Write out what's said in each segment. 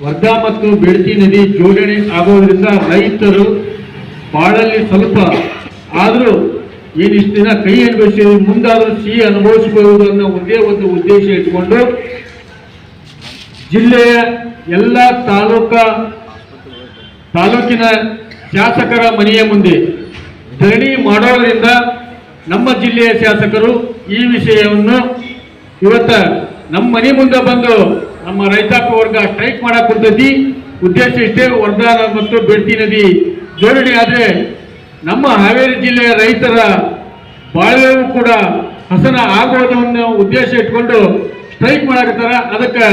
ವರ್ಧಾ ಮತ್ತು ಬೆಳ್ತಿ ನದಿ ಜೋಡಣೆ ಆಗೋದ್ರಿಂದ ರೈತರು ಬಾಳಲ್ಲಿ ಸ್ವಲ್ಪ ಆದರೂ ಏನಿಷ್ಟು ದಿನ ಕೈ ಅನುಭವಿಸಿ ಮುಂದಾದರೂ ಸಿಹಿ ಅನುಭವಿಸಬಹುದು ಅನ್ನೋ ಒಂದೇ ಒಂದು ಉದ್ದೇಶ ಇಟ್ಕೊಂಡು ಜಿಲ್ಲೆಯ ಎಲ್ಲ ತಾಲೂಕ ತಾಲೂಕಿನ ಶಾಸಕರ ಮನೆಯ ಮುಂದೆ ಧರಣಿ ಮಾಡೋದ್ರಿಂದ ನಮ್ಮ ಜಿಲ್ಲೆಯ ಶಾಸಕರು ಈ ವಿಷಯವನ್ನು ಇವತ್ತ ನಮ್ಮ ಮನೆ ಮುಂದೆ ಬಂದು ನಮ್ಮ ರೈತಾಪಿ ವರ್ಗ ಸ್ಟ್ರೈಕ್ ಮಾಡಕ್ ಉದ್ದೇಶ ಇಷ್ಟೇ ವರ್ಧಾ ಮತ್ತು ಬೆಳ್ತಿ ನದಿ. ಜೋಡಣೆ ಆದರೆ ನಮ್ಮ ಹಾವೇರಿ ಜಿಲ್ಲೆಯ ರೈತರ ಬಾಳ್ವೆಯೂ ಕೂಡ ಹಸನ ಆಗೋದು ಅನ್ನೋ ಉದ್ದೇಶ ಇಟ್ಕೊಂಡು ಸ್ಟ್ರೈಕ್ ಮಾಡಕತ್ತಾರ ಅದಕ್ಕೆ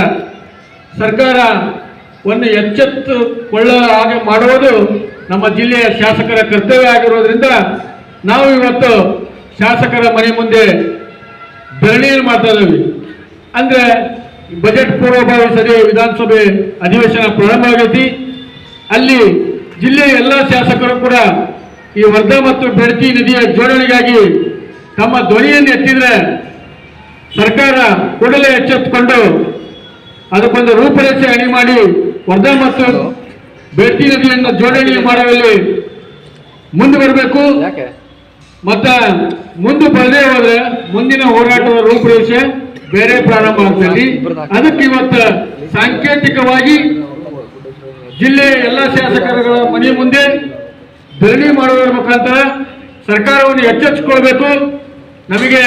ಸರ್ಕಾರ ಒಂದು ಎಚ್ಚೆತ್ತುಕೊಳ್ಳ ಹಾಗೆ ಮಾಡುವುದು ನಮ್ಮ ಜಿಲ್ಲೆಯ ಶಾಸಕರ ಕರ್ತವ್ಯ ಆಗಿರೋದ್ರಿಂದ ನಾವು ಇವತ್ತು ಶಾಸಕರ ಮನೆ ಮುಂದೆ ಧರಣಿಯನ್ನು ಮಾಡ್ತಾ ಇದ್ದೀವಿ. ಅಂದ್ರೆ ಬಜೆಟ್ ಪೂರ್ವಭಾವಿ ಸಭೆ ವಿಧಾನಸಭೆ ಅಧಿವೇಶನ ಪ್ರಾರಂಭ ಆಗೈತಿ. ಅಲ್ಲಿ ಜಿಲ್ಲೆಯ ಎಲ್ಲ ಶಾಸಕರು ಕೂಡ ಈ ವರ್ಧಾ ಮತ್ತು ಬೆಡ್ತಿ ನದಿಯ ಜೋಡಣೆಗಾಗಿ ತಮ್ಮ ಧ್ವನಿಯನ್ನು ಎತ್ತಿದ್ರೆ ಸರ್ಕಾರ ಕೂಡಲೇ ಎಚ್ಚೆತ್ತುಕೊಂಡು ಅದಕ್ಕೊಂದು ರೂಪರೇಷೆ ಅಣಿ ಮಾಡಿ ವರ್ಧಾ ಮತ್ತು ಬೆಡ್ತಿ ನದಿಯನ್ನು ಜೋಡಣೆ ಮಾಡುವಲ್ಲಿ ಮುಂದೆ ಬರಬೇಕು ಮತ್ತು ಮತ್ತ ಮುಂದೆ ಬರದೇ ಹೋದ್ರೆ ಮುಂದಿನ ಹೋರಾಟದ ರೂಪರೇಷೆ ಬೇರೆ ಪ್ರಾರಂಭ ಆಗ್ತದೆ ಅದಕ್ಕೆ ಇವತ್ತು ಸಾಂಕೇತಿಕವಾಗಿ ಜಿಲ್ಲೆಯ ಎಲ್ಲ ಶಾಸಕರುಗಳ ಮನೆ ಮುಂದೆ ಧರಣಿ ಮಾಡುವುದರ ಮುಖಾಂತರ ಸರ್ಕಾರವನ್ನು ಎಚ್ಚೆತ್ತುಕೊಳ್ಬೇಕು. ನಮಗೆ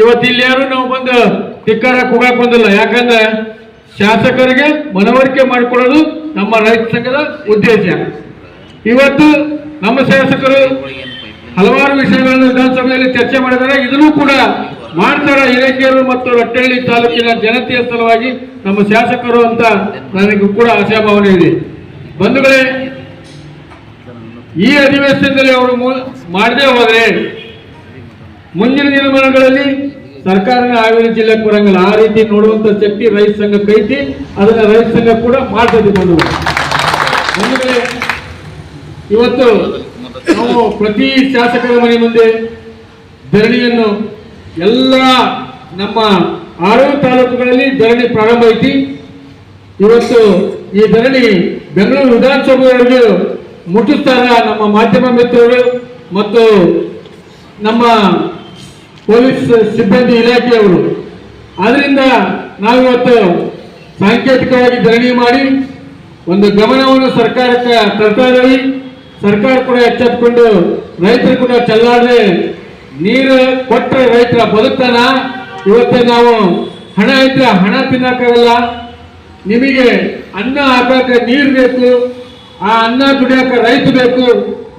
ಇವತ್ತು ಇಲ್ಲಿ ಯಾರು ನಾವು ಬಂದು ಟಿಕ್ಕರ ಕೂಗಾಕ್ ಬಂದಿಲ್ಲ. ಯಾಕಂದ್ರೆ ಶಾಸಕರಿಗೆ ಮನವರಿಕೆ ಮಾಡಿಕೊಳ್ಳೋದು ನಮ್ಮ ರೈತ ಸಂಘದ ಉದ್ದೇಶ. ಇವತ್ತು ನಮ್ಮ ಶಾಸಕರು ಹಲವಾರು ವಿಷಯಗಳನ್ನು ವಿಧಾನಸಭೆಯಲ್ಲಿ ಚರ್ಚೆ ಮಾಡಿದ್ದಾರೆ. ಇದನ್ನು ಕೂಡ ಮಾಡ್ತಾರ ಹಿರೇಕೆರು ಮತ್ತು ರಟ್ಟಳ್ಳಿ ತಾಲೂಕಿನ ಜನತೆಯ ಸಲುವಾಗಿ ನಮ್ಮ ಶಾಸಕರು ಅಂತ ನನಗೂ ಕೂಡ ಆಶಾಭಾವನೆ ಇದೆ. ಬಂಧುಗಳೇ, ಈ ಅಧಿವೇಶನದಲ್ಲಿ ಅವರು ಮಾಡದೇ ಹೋದ್ರೆ ಮುಂದಿನ ದಿನಮಾನಗಳಲ್ಲಿ ಸರ್ಕಾರನ ಹಾವೇರಿ ಜಿಲ್ಲೆಗೆ ಬರಂಗಿಲ್ಲ ಆ ರೀತಿ ನೋಡುವಂತ ಶಕ್ತಿ ರೈತ ಸಂಘಕ್ಕೆ ಐತಿ ಅದನ್ನ ರೈತ ಸಂಘ ಕೂಡ ಮಾಡ್ತದೆ ಬಂಧುಗಳು. ಬಂಧುಗಳೇ, ಇವತ್ತು ನಾವು ಪ್ರತಿ ಶಾಸಕರ ಮನೆ ಮುಂದೆ ಧರಣಿಯನ್ನು ಎಲ್ಲ ನಮ್ಮ ಆರು ತಾಲೂಕುಗಳಲ್ಲಿ ಧರಣಿ ಪ್ರಾರಂಭ ಐತಿ. ಇವತ್ತು ಈ ಧರಣಿ ಬೆಂಗಳೂರು ವಿಧಾನಸಭೆಯವರೆಗೂ ಮುಟ್ಟಿಸ್ತಾರ ನಮ್ಮ ಮಾಧ್ಯಮ ಮಿತ್ರರು ಮತ್ತು ನಮ್ಮ ಪೊಲೀಸ್ ಸಿಬ್ಬಂದಿ ಇಲಾಖೆಯವರು. ಆದ್ರಿಂದ ನಾವಿವತ್ತು ಸಾಂಕೇತಿಕವಾಗಿ ಧರಣಿ ಮಾಡಿ ಒಂದು ಗಮನವನ್ನು ಸರ್ಕಾರಕ್ಕೆ ತರ್ತಾ ಇದ್ದೀವಿ. ಸರ್ಕಾರ ಕೂಡ ಎಚ್ಚೆತ್ತುಕೊಂಡು ರೈತರು ಕೂಡ ಚೆಲ್ಲಾಡದೆ ನೀರು ಕೊಟ್ಟರೆ ರೈತರ ಬದುಕ್ತಾನ? ಇವತ್ತೇ ನಾವು ಹಣ ಇದ್ರೆ ಹಣ ತಿನ್ನಕ್ಕಾಗಲ್ಲ. ನಿಮಗೆ ಅನ್ನ ಹಾಕಕ್ಕೆ ನೀರು ಬೇಕು. ಆ ಅನ್ನ ದುಡಿಯಕ್ಕೆ ರೈತ ಬೇಕು.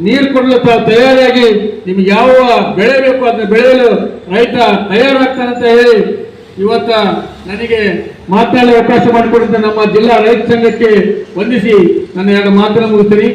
ನೀರು ಕೊಡಲು ತಯಾರಾಗಿ ನಿಮ್ಗೆ ಯಾವ ಬೆಳೆ ಬೇಕು ಅದನ್ನ ಬೆಳೆಯಲು ರೈತ ತಯಾರಾಗ್ತಾನಂತ ಹೇಳಿ ಇವತ್ತ ನನಗೆ ಮಾತನಾಡಲು ಅವಕಾಶ ಮಾಡಿಕೊಡಿದ ನಮ್ಮ ಜಿಲ್ಲಾ ರೈತ ಸಂಘಕ್ಕೆ ವಂದಿಸಿ ನನ್ನ ಎರಡು ಮಾತನ್ನು ಮುಗಿಸ್ತೀನಿ.